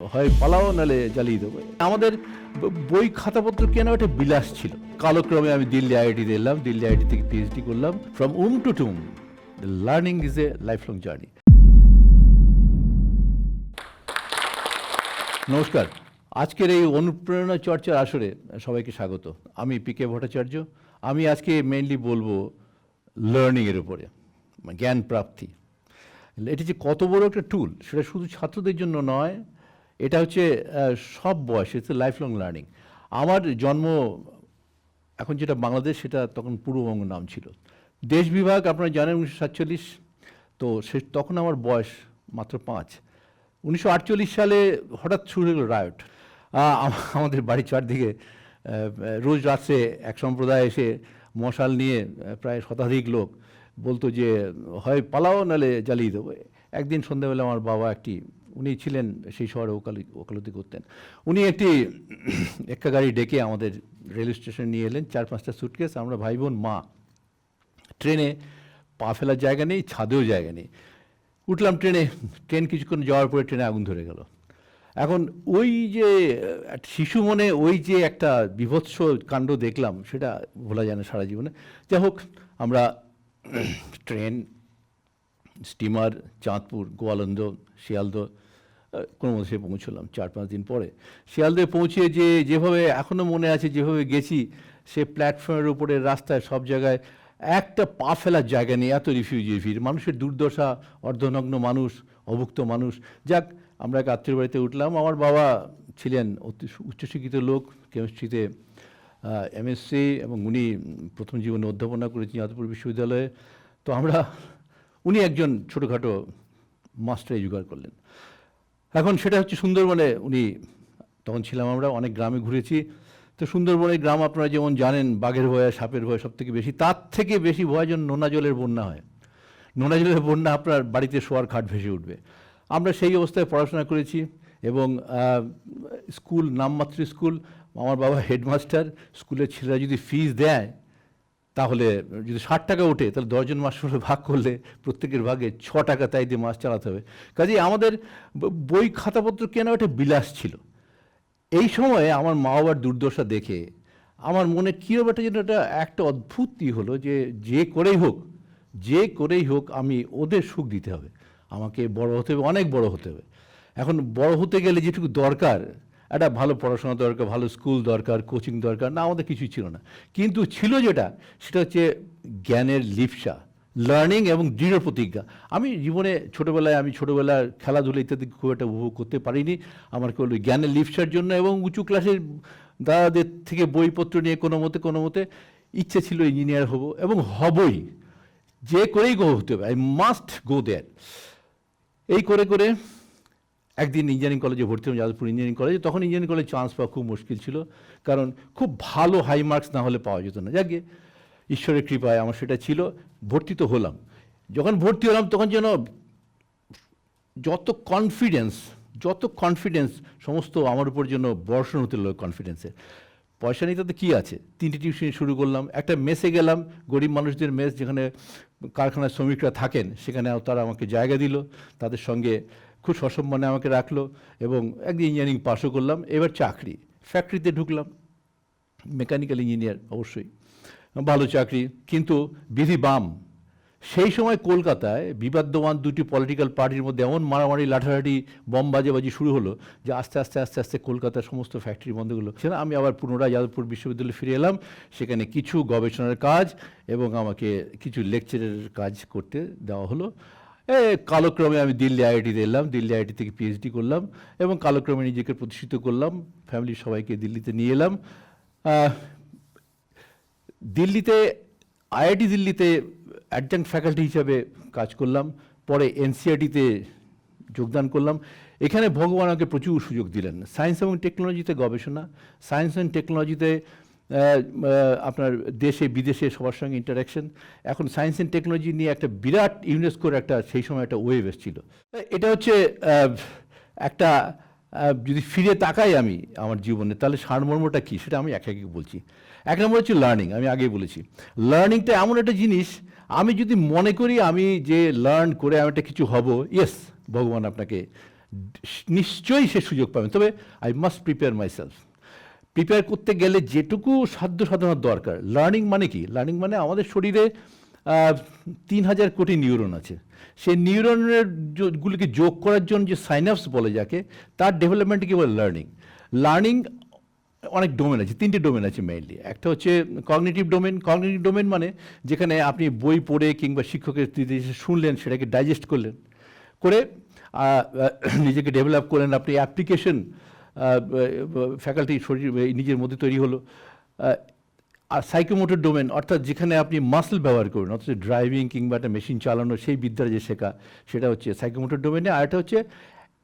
হয় পালাও, নালে জ্বালিয়ে দেবো। আমাদের বই খাতাপত্র কেনা একটা বিলাস ছিল। কালক্রমে আমি দিল্লি আইআইটিতে এলাম, দিল্লি আইআইটি থেকে পিএইচডি করলাম। From womb to tomb learning is a lifelong journey নমস্কার। আজকের এই অনুপ্রেরণা চর্চার আসরে সবাইকে স্বাগত। আমি পি কে ভট্টাচার্য। আমি আজকে মেনলি বলব লার্নিংয়ের উপরে মানে জ্ঞান প্রাপ্তি। এটি যে কত বড় একটা টুল সেটা শুধু ছাত্রদের জন্য নয় এটা হচ্ছে সব বয়স ইটস লাইফ লং লার্নিং আমার জন্ম, এখন যেটা বাংলাদেশ, সেটা তখন পূর্ববঙ্গ নাম ছিল। দেশ বিভাগ আপনারা জানেন উনিশশো সাতচল্লিশ, তো সে, তখন আমার বয়স মাত্র পাঁচ। উনিশশো সালে হঠাৎ শুরু হলো রায়ট আমাদের বাড়ির চারদিকে রোজ রাত্রে এক সম্প্রদায় এসে মশাল নিয়ে প্রায় শতাধিক লোক বলতো যে, হয় পালাও, নালে জ্বালিয়ে দেবো। একদিন সন্ধ্যাবেলা আমার বাবা একটি উনি ছিলেন সেই শহরে ওকালি, ওকালতি করতেন। উনি একটি এক্কা গাড়ি ডেকে আমাদের রেল স্টেশন নিয়ে এলেন, চার পাঁচটা সুটকেস আমরা ভাই বোন মা। ট্রেনে পা ফেলার জায়গা নেই, ছাদেও জায়গা নেই। উঠলাম ট্রেনে, ট্রেন কিছুক্ষণ যাওয়ার পরে ট্রেনে আগুন ধরে গেল। এখন ওই যে, শিশু মনে ওই যে একটা বিভৎস কাণ্ড দেখলাম, সেটা ভোলা যায় না সারা জীবনে। যাই হোক, আমরা ট্রেন, স্টিমার, চাঁদপুর, গোয়ালন্দ, শিয়ালদহ কোনো মতো সে পৌঁছলাম চার পাঁচ দিন পরে। শিয়ালদহে পৌঁছে যে, যেভাবে এখনও মনে আছে যেভাবে গেছি, সে প্ল্যাটফর্মের উপরে, রাস্তায়, সব জায়গায় একটা পা ফেলার জায়গা নেই, এত রিফিউজি ভিড়। মানুষের দুর্দশা, অর্ধনগ্ন মানুষ, অভুক্ত মানুষ। যাক, আমরা এক আত্মীয় বাড়িতে উঠলাম। আমার বাবা ছিলেন অতি উচ্চশিক্ষিত লোক, কেমিস্ট্রিতে এমএসসি এবং উনি প্রথম জীবনে অধ্যাপনা করেছেন যাদবপুর বিশ্ববিদ্যালয়ে। তো আমরা, উনি একজন ছোটোখাটো মাস্টারে জোগাড় করলেন। এখন সেটা হচ্ছে সুন্দরবনে উনি, তখন ছিলাম আমরা, অনেক গ্রামে ঘুরেছি। তো সুন্দরবনের গ্রাম আপনারা যেমন জানেন, বাঘের ভয়, সাপের ভয় সব থেকে বেশি। তার থেকে বেশি ভয় যেন নোনা জলের বন্যা হয়। নোনা জলের বন্যা আপনার বাড়িতে শোয়ার খাট ভেসে উঠবে। আমরা সেই অবস্থায় পড়াশোনা করেছি এবং স্কুল, নামমাত্র স্কুল। আমার বাবা হেডমাস্টার, স্কুলের ছেলেরা যদি ফিস দেয় তাহলে যদি ষাট টাকা ওঠে, তাহলে দশজন মাস্টার ভাগ করলে প্রত্যেকের ভাগে ছ টাকা, তাই দিয়ে মাস চালাতে হবে। কাজেই আমাদের বই খাতাপত্র কেনা একটা বিলাস ছিল। এই সময়ে আমার মা বাবার দুর্দশা দেখে আমার মনে কীরকম একটা যেন একটা একটা অদ্ভুতই হলো যে যে করেই হোক, যে করেই হোক আমি ওদের সুখ দিতে হবে। আমাকে বড় হতে হবে, অনেক বড় হতে হবে। এখন বড় হতে গেলে যেটুকু দরকার একটা ভালো পড়াশোনা দরকার, ভালো স্কুল দরকার কোচিং দরকার, না আমাদের কিছুই ছিল না। কিন্তু ছিল যেটা, সেটা হচ্ছে জ্ঞানের লিপসা লার্নিং এবং দৃঢ় প্রতিজ্ঞা। আমি জীবনে ছোটোবেলায়, আমি ছোটোবেলার খেলাধুলা ইত্যাদি খুব একটা উপভোগ করতে পারিনি। আমার কেবল জ্ঞানের লিপসার জন্য এবং উঁচু ক্লাসের দাদাদের থেকে বইপত্র নিয়ে কোনো মতে কোনো মতে ইচ্ছে ছিল ইঞ্জিনিয়ার হব এবং হবই। যে করেই গো হতে হবে আই মাস্ট গো দেয়ার এই করে করে একদিন ইঞ্জিনিয়ারিং কলেজে ভর্তি হলাম, যাদবপুর ইঞ্জিনিয়ারিং কলেজে তখন ইঞ্জিনিয়ারিং কলেজে চান্স পাওয়া খুব মুশকিল ছিল, কারণ খুব ভালো হাই মার্কস না হলে পাওয়া যেত না। যাকে ঈশ্বরের কৃপায় আমার সেটা ছিল, ভর্তি তো হলাম। যখন ভর্তি হলাম, তখন যেন যত কনফিডেন্স যত কনফিডেন্স সমস্ত আমার উপর জন্য বর্ষণ হতে লাগল কনফিডেন্সের পয়সা নিতে তো কী আছে? তিনটে টিউশন শুরু করলাম, একটা মেসে গেলাম, গরিব মানুষদের মেস যেখানে কারখানার শ্রমিকরা থাকেন, সেখানে তারা আমাকে জায়গা দিল, তাদের সঙ্গে খুব সসম্মানে আমাকে রাখল এবং একদিন ইঞ্জিনিয়ারিং পাসও করলাম। এবার চাকরি। ফ্যাক্টরিতে ঢুকলাম। মেকানিক্যাল ইঞ্জিনিয়ার অবশ্যই। ভালো চাকরি। কিন্তু বিধি বাম। সেই সময় কলকাতায় বিবাদ্যমান দুটি পলিটিক্যাল পার্টির মধ্যে এমন মারামারি, লাঠালাঠি বাজেবাজি শুরু হলো যে আস্তে আস্তে আস্তে আস্তে কলকাতার সমস্ত ফ্যাক্টরি বন্ধ হলো। সেটা আমি আবার পুনরায় যাদবপুর বিশ্ববিদ্যালয়ে ফিরে এলাম। সেখানে কিছু গবেষণার কাজ এবং আমাকে কিছু লেকচারের কাজ করতে দেওয়া হলো। কালক্রমে আমি দিল্লি আইআইটিতে এলাম, দিল্লি আইআইটি থেকে পিএইচডি করলাম এবং কালক্রমে নিজেকে প্রতিষ্ঠিত করলাম ফ্যামিলির সবাইকে দিল্লিতে নিয়ে এলাম। দিল্লিতে আইআইটি দিল্লিতে অ্যাডজাঙ্ক ফ্যাকাল্টি হিসাবে কাজ করলাম, পরে এনসিআরটিতে যোগদান করলাম। এখানে ভগবান আমাকে প্রচুর সুযোগ দিলেন। সায়েন্স এবং টেকনোলজিতে গবেষণা সায়েন্স অ্যান্ড টেকনোলজিতে আপনার দেশে, বিদেশে সবার সঙ্গে ইন্টারাকশন এখন সায়েন্স অ্যান্ড টেকনোলজি নিয়ে একটা বিরাট ইউনেস্কোর একটা, সেই সময় একটা ওয়েভ এসেছিল। এটা হচ্ছে একটা যদি ফিরে তাকাই আমি আমার জীবনে, তাহলে সারমর্মটা কী সেটা আমি এক একে বলছি। এক নম্বর হচ্ছে লার্নিং আমি আগেই বলেছি। লার্নিংটা এমন একটা জিনিস, আমি যদি মনে করি আমি যে লার্ন করে আমি একটা কিছু হব ইয়েস ভগবান আপনাকে, নিশ্চয়ই সে সুযোগ পাবেন। তবে I must prepare myself prepare করতে গেলে যেটুকু সাধ্য সাধনার দরকার। লার্নিং মানে কি? লার্নিং মানে আমাদের শরীরে তিন হাজার কোটি নিউরন আছে। সেই নিউরনের গুলিকে যোগ করার জন্য যে সাইনাপস বলে যাকে, তার ডেভেলপমেন্টকে বলে? লার্নিং লার্নিং অনেক ডোমেন আছে, তিনটে ডোমেন আছে মেইনলি একটা হচ্ছে কগনিটিভ ডোমেন কগনিটিভ ডোমেন মানে যেখানে আপনি বই পড়ে কিংবা শিক্ষকের শুনলেন, সেটাকে ডাইজেস্ট করলেন। করে নিজেকে ডেভেলপ করলেন। আপনি অ্যাপ্লিকেশন ফ্যাকাল্টি শরীর নিজের মধ্যে তৈরি হলো। আর সাইকোমোটর ডোমেন অর্থাৎ যেখানে আপনি মাসল ব্যবহার করবেন অর্থাৎ ড্রাইভিং কিংবা একটা মেশিন চালানো, সেই বিদ্যার যে শেখা, সেটা হচ্ছে সাইকোমোটর ডোমেনে আর একটা হচ্ছে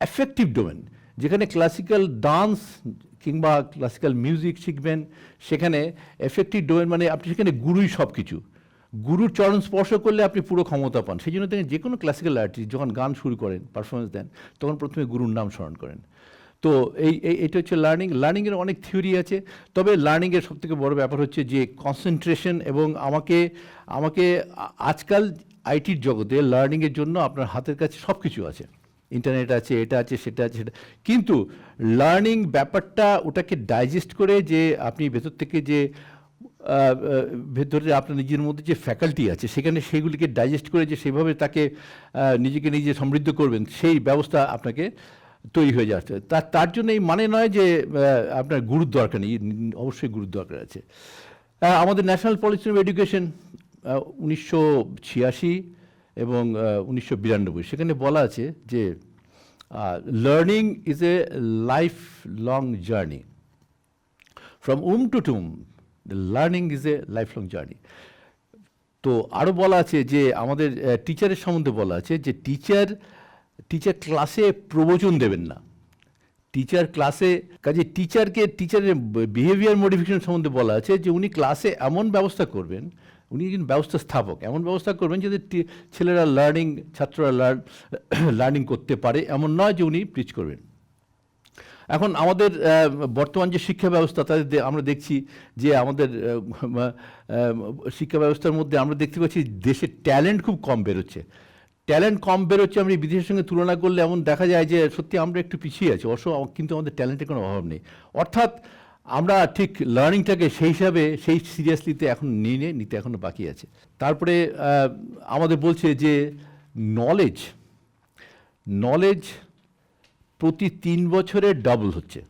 অ্যাফেক্টিভ ডোমেন যেখানে ক্লাসিক্যাল ডান্স কিংবা ক্লাসিক্যাল মিউজিক শিখবেন। সেখানে এফেক্টিভ ডোমেন মানে আপনি সেখানে গুরুই সব কিছু গুরুর চরণ স্পর্শ করলে আপনি পুরো ক্ষমতা পান। সেই জন্য তিনি যে কোনো ক্লাসিক্যাল আর্টিস্ট যখন গান শুরু করেন পারফরমেন্স দেন, তখন প্রথমে গুরুর নাম স্মরণ করেন। তো এই এটা হচ্ছে লার্নিং লার্নিংয়ের অনেক থিওরি আছে। তবে লার্নিংয়ের সবথেকে বড় ব্যাপার হচ্ছে যে কনসেন্ট্রেশন এবং আমাকে আমাকে আজকাল আইটির জগতে লার্নিংয়ের জন্য আপনার হাতের কাছে সব কিছু আছে। ইন্টারনেট আছে, এটা আছে, সেটা আছে, সেটা। কিন্তু লার্নিং ব্যাপারটা ওটাকে ডাইজেস্ট করে যে আপনি ভেতর থেকে যে ভেতরে আপনার নিজের মধ্যে যে ফ্যাকাল্টি আছে, সেখানে সেইগুলিকে ডাইজেস্ট করে যে সেভাবে তাকে নিজেকে নিজে সমৃদ্ধ করবেন, সেই ব্যবস্থা আপনাকে তৈরি হয়ে যাচ্ছে। তার তার জন্য এই মানে নয় যে আপনার গুরুর দরকার নেই, অবশ্যই গুরুর দরকার আছে। আমাদের ন্যাশনাল পলিসি অফ এডুকেশন উনিশশো ছিয়াশি এবং উনিশশো বিরানব্বই, সেখানে বলা আছে যে learning is a lifelong journey from womb to tomb learning is a lifelong journey তো আরও বলা আছে যে, আমাদের টিচারের সম্বন্ধে বলা আছে যে টিচার টিচার ক্লাসে প্রবচন দেবেন না। টিচার ক্লাসে কাজে টিচারকে টিচারের বিহেভিয়ার মডিফিকেশন সম্বন্ধে বলা আছে যে উনি ক্লাসে এমন ব্যবস্থা করবেন, উনি একজন ব্যবস্থা স্থাপক এমন ব্যবস্থা করবেন যাতে ছেলেরা লার্নিং ছাত্ররা লার্ন লার্নিং করতে পারে, এমন নয় যে উনি প্রিচ করবেন। এখন আমাদের বর্তমান যে শিক্ষা ব্যবস্থা, তাদের আমরা দেখছি যে আমাদের শিক্ষা ব্যবস্থার মধ্যে আমরা দেখতে পাচ্ছি দেশে ট্যালেন্ট খুব কম বেরোচ্ছে। ট্যালেন্ট কম বেরোচ্ছে আমি বিদেশের সঙ্গে তুলনা করলে এমন দেখা যায় যে সত্যি আমরা একটু পিছিয়ে আছি। অবশ্য কিন্তু আমাদের ট্যালেন্টের কোনো অভাব নেই। অর্থাৎ আমরা ঠিক লার্নিংটাকে সেই হিসাবে, সেই সিরিয়াসলিতে এখন নিয়ে নিতে এখনও বাকি আছে। তারপরে আমাদের বলছে যে নলেজ নলেজ প্রতি তিন বছরে ডাবল হচ্ছে।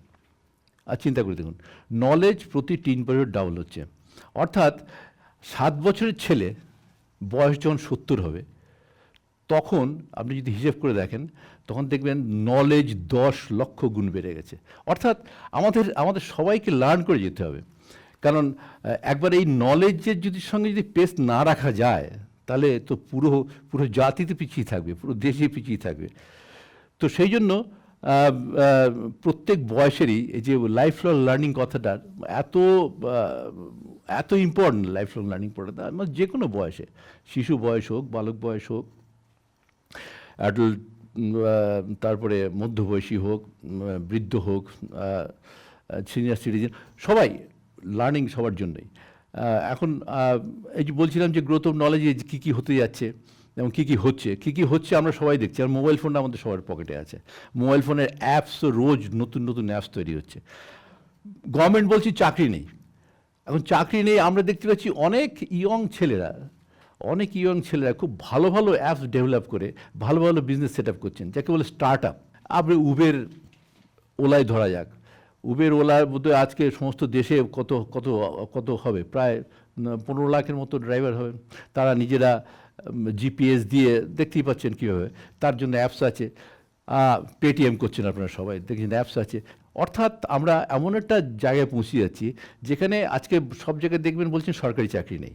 আর চিন্তা করে দেখুন নলেজ প্রতি তিন বছর ডাবল হচ্ছে। অর্থাৎ সাত বছরের ছেলে বয়স যখন সত্তর হবে তখন আপনি যদি হিসেব করে দেখেন, তখন দেখবেন নলেজ দশ লক্ষ গুণ বেড়ে গেছে। অর্থাৎ আমাদের আমাদের সবাইকে লার্ন করে যেতে হবে। কারণ একবার এই নলেজের যদি সঙ্গে যদি পেস না রাখা যায়, তাহলে তো পুরো পুরো জাতিতে পিছিয়ে থাকবে, পুরো দেশে পিছিয়ে থাকবে। তো সেই জন্য প্রত্যেক বয়সেরই এই যে লাইফ লং লার্নিং কথাটা এত এত ইম্পর্টেন্ট লাইফ লং লার্নিং পড়াটা। যে কোনো বয়সে, শিশু বয়স হোক, বালক বয়স হোক অ্যাডাল্ট তারপরে মধ্যবয়সী হোক বৃদ্ধ হোক সিনিয়র সিটিজেন সবাই লার্নিং সবার জন্যই। এখন এই যে বলছিলাম যে গ্রোথ অফ নলেজে কী কী হতে যাচ্ছে এবং কী কী হচ্ছে, কী কী হচ্ছে আমরা সবাই দেখছি। আর মোবাইল ফোনটা আমাদের সবার পকেটে আছে। মোবাইল ফোনের অ্যাপসও রোজ নতুন নতুন অ্যাপস তৈরি হচ্ছে। গভর্নমেন্ট বলছি চাকরি নেই। এখন চাকরি নেই, আমরা দেখতে পাচ্ছি অনেক ইয়ং ছেলেরা অনেক ইয়ং ছেলেরা খুব ভালো ভালো অ্যাপস ডেভেলপ করে ভালো ভালো বিজনেস সেট আপ করছেন, যাকে বলে স্টার্ট আপ আপনি উবের ওলায় ধরা যাক। উবের ওলার মধ্যে আজকে সমস্ত দেশে কত কত কত হবে? প্রায় পনেরো লাখের মতো ড্রাইভার হবে। তারা নিজেরা জিপিএস দিয়ে দেখতেই পাচ্ছেন কীভাবে। তার জন্য অ্যাপস আছে। পেটিএম করছেন আপনারা সবাই, দেখছেন অ্যাপস আছে। অর্থাৎ আমরা এমন একটা জায়গায় পৌঁছে যাচ্ছি, যেখানে আজকে সব জায়গায় দেখবেন বলছেন সরকারি চাকরি নেই।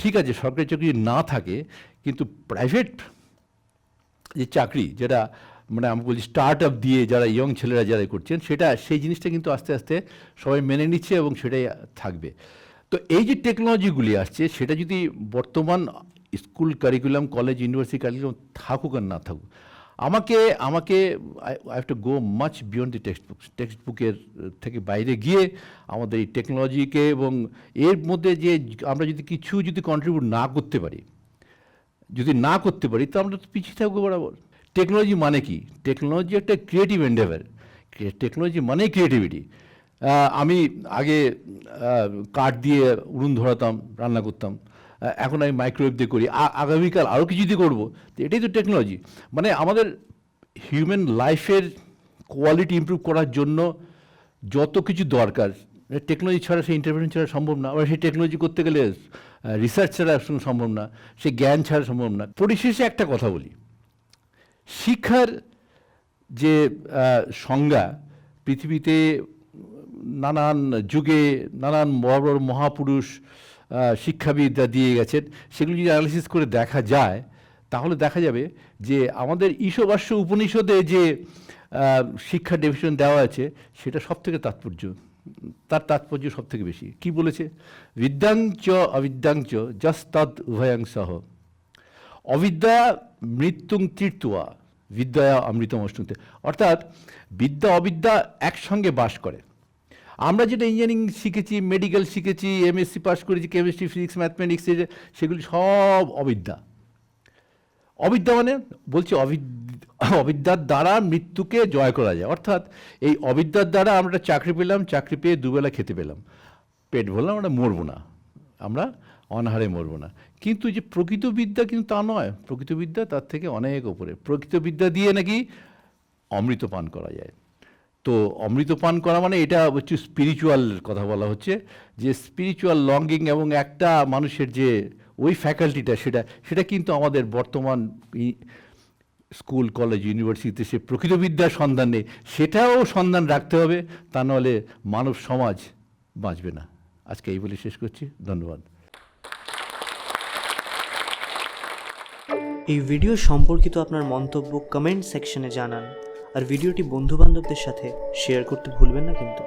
ঠিক আছে, সরকারি চাকরি না থাকে, কিন্তু প্রাইভেট যে চাকরি যেটা মানে আমি বলছি স্টার্ট আপ দিয়ে যারা ইয়ং ছেলেরা যারা করছেন, সেটা সেই জিনিসটা কিন্তু আস্তে আস্তে সবাই মেনে নিচ্ছে এবং সেটাই থাকবে। তো এই যে টেকনোলজিগুলি আসছে, সেটা যদি বর্তমান school curriculum college university curriculum থাকুক আর না থাকুক আমাকে আমাকে I to go much beyond the textbook text বুকের থেকে বাইরে গিয়ে আমাদের এই টেকনোলজিকে এবং এর মধ্যে যে আমরা যদি কিছু যদি কন্ট্রিবিউট না করতে পারি, যদি না করতে পারি, তো আমরা তো পিছিয়ে থাকব বরাবর। টেকনোলজি মানে কি? টেকনোলজি একটা ক্রিয়েটিভ এন্ডেভার টেকনোলজি মানে ক্রিয়েটিভিটি আমি আগে কাঠ দিয়ে উড়ুন ধরাতাম, রান্না করতাম। এখন আমি মাইক্রোওয়েভ দিয়ে করি। আগামীকাল আরও কিছু দিয়ে করব। তো এটাই তো টেকনোলজি মানে আমাদের হিউম্যান লাইফের কোয়ালিটি ইমপ্রুভ করার জন্য যত কিছু দরকার টেকনোলজি ছাড়া সেই ইন্টারভেনশন ছাড়া সম্ভব না। আবার সেই টেকনোলজি করতে গেলে রিসার্চ ছাড়া সম্ভব না। সে জ্ঞান ছাড়া সম্ভব না। পরিশেষে একটা কথা বলি। শিক্ষার যে সংজ্ঞা, পৃথিবীতে নানান যুগে নানান বড় বড় মহাপুরুষ শিক্ষাবিদরা দিয়ে গেছেন, সেগুলো যদি অ্যানালিসিস করে দেখা যায়, তাহলে দেখা যাবে যে আমাদের ঈশবাস্য উপনিষদে যে শিক্ষা ডেফিনেশন দেওয়া আছে, সেটা সব থেকে তাৎপর্য, তার তাৎপর্য সব থেকে বেশি। কি বলেছে? বিদ্যাংচ অবিদ্যাংচ উভয়াং সহ। অবিদ্যা মৃত্যুং তীর্তুয়া বিদ্যা অমৃতম অষ্টুতে অর্থাৎ বিদ্যা অবিদ্যা একসঙ্গে বাস করে। আমরা যেটা ইঞ্জিনিয়ারিং শিখেছি মেডিকেল শিখেছি এমএসসি পাস করেছি কেমিস্ট্রি ফিজিক্স ম্যাথমেটিক্স সেগুলি সব অবিদ্যা। অবিদ্যা মানে বলছি অবিদ্যা অবিদ্যার দ্বারা মৃত্যুকে জয় করা যায়। অর্থাৎ এই অবিদ্যার দ্বারা আমরা চাকরি পেলাম, চাকরি পেয়ে দুবেলা খেতে পেলাম। পেট ভরলাম, আমরা মরবো না। আমরা অনাহারে মরবো না। কিন্তু যে প্রকৃত বিদ্যা কিন্তু তা নয়। প্রকৃত বিদ্যা তার থেকে অনেক ওপরে প্রকৃত বিদ্যা দিয়ে নাকি অমৃত পান করা যায়। তো অমৃত পান করা মানে এটা হচ্ছে স্পিরিচুয়াল কথা বলা হচ্ছে, যে স্পিরিচুয়াল লঙ্গিং এবং একটা মানুষের যে ওই ফ্যাকাল্টিটা সেটা সেটা কিন্তু আমাদের বর্তমান স্কুল কলেজ ইউনিভার্সিটিতে সে প্রকৃত বিদ্যার সন্ধান নেই, সেটাও সন্ধান রাখতে হবে, তা নাহলে মানব সমাজ বাঁচবে না। আজকে এই বলে শেষ করছি, ধন্যবাদ। এই ভিডিও সম্পর্কিত আপনার মন্তব্য কমেন্ট সেকশনে জানান। আর ভিডিওটি বন্ধুবান্ধবদের সাথে শেয়ার করতে ভুলবেন না কিন্তু।